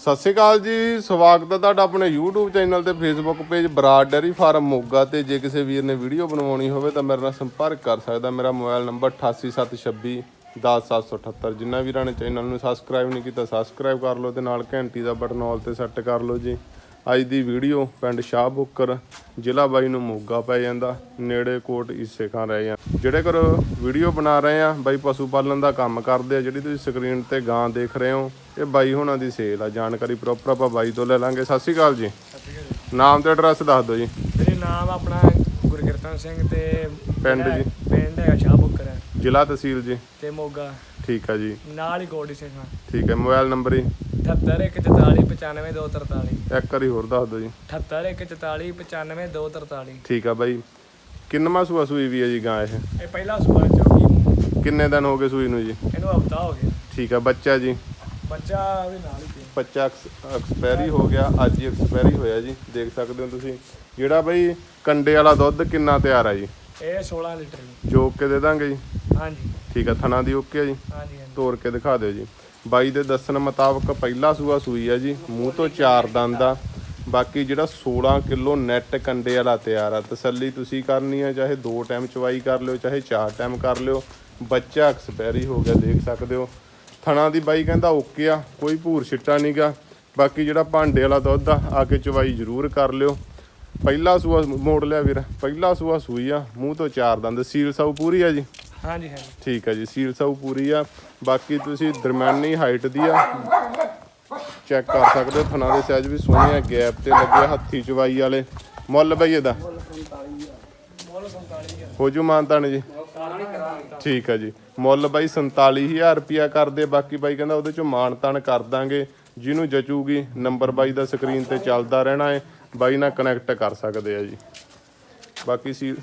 ਸਤਿ ਸ਼੍ਰੀ ਅਕਾਲ ਜੀ, ਸਵਾਗਤ ਹੈ ਤੁਹਾਡਾ ਆਪਣੇ YouTube ਚੈਨਲ ਤੇ Facebook page Brar dairy farm Moga ਤੇ। ਜੇ ਕਿਸੇ ਵੀਰ ਨੇ ਵੀਡੀਓ ਬਣਵਾਉਣੀ ਹੋਵੇ ਤਾਂ ਮੇਰੇ ਨਾਲ ਸੰਪਰਕ ਕਰ ਸਕਦਾ। ਮੇਰਾ ਮੋਬਾਈਲ ਨੰਬਰ 8876 10778 ਜਿਨ੍ਹਾਂ ਵੀਰਾਂ ਨੇ ਚੈਨਲ ਨੂੰ ਸਬਸਕ੍ਰਾਈਬ ਨਹੀਂ ਕੀਤਾ ਸਬਸਕ੍ਰਾਈਬ ਕਰ ਲਓ ਤੇ ਨਾਲ ਘੰਟੀ ਦਾ ਬਟਨ ਆਲ ਤੇ ਸੈੱਟ ਕਰ ਲਓ ਜੀ। ਅੱਜ ਦੀ ਵੀਡੀਓ ਪਿੰਡ ਸ਼ਾਹਬੁੱਕਰ ਜ਼ਿਲ੍ਹਾ ਬਾਈ ਨੂੰ ਮੋਗਾ ਪੈ ਜਾਂਦਾ ਨੇੜੇ ਕੋਟ ਇਸੇ ਖਾਂ ਰਹੇ ਆ ਜਿਹੜੇ ਕਰ ਵੀਡੀਓ ਬਣਾ ਰਹੇ ਆ ਬਾਈ ਪਸ਼ੂ ਪਾਲਣ ਦਾ ਕੰਮ ਕਰਦੇ ਆ ਜਿਹੜੀ ਤੁਸੀਂ ਸਕਰੀਨ ਤੇ ਗਾਂ ਦੇਖ ਰਹੇ ਹੋ ਇਹ ਬਾਈ ਹੁਣਾਂ ਦੀ ਸੇਲ ਆ। ਜਾਣਕਾਰੀ ਪ੍ਰੋਪਰ ਆਪਾਂ ਬਾਈ ਤੋਂ ਲੈ ਲਾਂਗੇ। ਸਤਿ ਸ਼੍ਰੀ ਅਕਾਲ ਜੀ। ਨਾਮ ਤੇ ਐਡਰੈਸ ਦੱਸ ਦਿਓ ਜੀ। ਮੇਰੇ ਨਾਮ ਆਪਣਾ ਗੁਰਕਿਰਤਨ ਸਿੰਘ ਤੇ ਪਿੰਡ ਜੀ? ਪਿੰਡ ਹੈਗਾ ਸ਼ਾਹਬੁੱਕਰ ਹੈ ਜ਼ਿਲ੍ਹਾ ਤਹਿਸੀਲ ਜੀ। ਤੇ ਮੋਗਾ। ਠੀਕ ਆ ਜੀ। ਨਾਲ ਹੀ ਕੋਡੀ ਹਾਂ। ਠੀਕ ਹੈ। ਮੋਬਾਈਲ ਨੰਬਰ ਜੀ 78 144 95243 ਇੱਕ ਵਾਰੀ ਹੋਰ ਦੱਸ ਦਿਓ ਜੀ। 78 144 95 243 ਠੀਕ ਆ ਬਾਈ। ਕਿੰਨਵਾਂ ਸੂਆ ਸੂਈ ਵੀ ਹੈ ਜੀ ਗਾਂ ਇਹ? ਇਹ ਪਹਿਲਾ ਸੂਆ ਚੌਕੀ ਕਿੰਨੇ ਦਿਨ ਹੋ ਗਏ ਸੂਈ ਨੂੰ ਜੀ? ਇਹਨੂੰ ਹਫਤਾ ਹੋ ਗਿਆ। ਠੀਕ ਆ ਬੱਚਾ ਜੀ? ਬੱਚਾ ਵੀ ਨਾਲ ਹੀ ਬੱਚਾ ਐਕਸਪਾਇਰੀ ਹੋ ਗਿਆ ਅੱਜ ਹੀ ਐਕਸਪਾਇਰੀ ਹੋਇਆ ਜੀ। ਦੇਖ ਸਕਦੇ ਹੋ ਤੁਸੀਂ। ਜਿਹੜਾ ਬਈ ਕੰਡੇ ਵਾਲਾ ਦੁੱਧ ਕਿੰਨਾ ਤਿਆਰ ਆ ਜੀ? ਇਹ 16 ਲੀਟਰ ਜੀ ਜੋਕ ਕੇ ਦੇ ਦਾਂਗੇ ਜੀ? ਹਾਂਜੀ। ਠੀਕ ਆ ਥਣਾ ਦੀ ਓਕੇ ਆ ਜੀ? ਹਾਂਜੀ ਹਾਂਜੀ। ਤੋੜ ਕੇ ਦਿਖਾ ਦਿਓ ਜੀ। ਬਾਈ ਦੇ ਦੱਸਣ ਮੁਤਾਬਕ ਪਹਿਲਾ ਸੂਆ ਸੂਈ ਆ ਜੀ ਮੂੰਹ ਤੋਂ ਚਾਰ ਦੰਦ ਆ। ਬਾਕੀ ਜਿਹੜਾ 16 ਕਿਲੋ ਨੈਟ ਕੰਡੇ ਵਾਲਾ ਤਿਆਰ ਆ ਤਸੱਲੀ ਤੁਸੀਂ ਕਰਨੀ ਆ ਚਾਹੇ ਦੋ ਟਾਈਮ ਚਵਾਈ ਕਰ ਲਿਓ ਚਾਹੇ ਚਾਰ ਟਾਈਮ ਕਰ ਲਿਓ। ਬੱਚਾ ਐਕਸਪਾਇਰੀ ਹੋ ਗਿਆ ਦੇਖ ਸਕਦੇ ਹੋ। ਥਣਾ ਦੀ ਬਾਈ ਕਹਿੰਦਾ ਓਕੇ ਆ ਕੋਈ ਭੂਰ ਛਿੱਟਾ ਨਹੀਂਗਾ ਬਾਕੀ ਜਿਹੜਾ ਭਾਂਡੇ ਵਾਲਾ ਦੁੱਧ ਆ ਆ ਕੇ ਚਵਾਈ ਜ਼ਰੂਰ ਕਰ ਲਿਓ। ਪਹਿਲਾ ਸੂਆ ਮੋੜ ਲਿਆ ਵੀਰ। ਪਹਿਲਾ ਸੂਆ ਸੂਈ ਆ ਮੂੰਹ ਤੋਂ ਚਾਰ ਦੰਦ। ਸੀਲ ਸਾਊ ਪੂਰੀ ਆ ਜੀ? ਹਾਂਜੀ ਹਾਂਜੀ। ਠੀਕ ਹੈ ਜੀ ਸੀਲ ਸਾਊ ਪੂਰੀ ਆ। ਬਾਕੀ ਤੁਸੀਂ ਦਰਮਿਆਨੀ ਹਾਈਟ ਦੀ ਆ ਚੈੱਕ ਕਰ ਸਕਦੇ ਹੋ ਥਣਾ ਦੇ ਸਾਈਜ਼ ਵੀ ਸੋਹਣੇ ਆ ਗੈਪ ਤੇ ਲੱਗੇ ਆ, ਹੱਥੀ ਚਵਾਈ ਵਾਲੇ। ਮੁੱਲ ਬਈ ਇਹਦਾ? ਮੁੱਲ 47 ਹੋ ਜੂ। ਮਾਨਤਾਨ ਜੀ ਠੀਕ ਹੈ ਜੀ। ਮੁੱਲ ਬਾਈ 47000 ਰੁਪਿਆ ਕਰਦੇ ਬਾਕੀ ਬਾਈ ਕਹਿੰਦਾ ਉਹਦੇ ਚੋਂ ਮਾਨਤਾਨ ਕਰ ਦਾਂਗੇ। ਜਿਹਨੂੰ ਜਚੂਗੀ ਨੰਬਰ ਬਾਈ ਦਾ ਸਕਰੀਨ ਤੇ ਚੱਲਦਾ ਰਹਿਣਾ ਹੈ ਬਾਈ ਨਾਲ ਕਨੈਕਟ ਕਰ ਸਕਦੇ ਆ ਜੀ। ਬਾਕੀ ਸੀ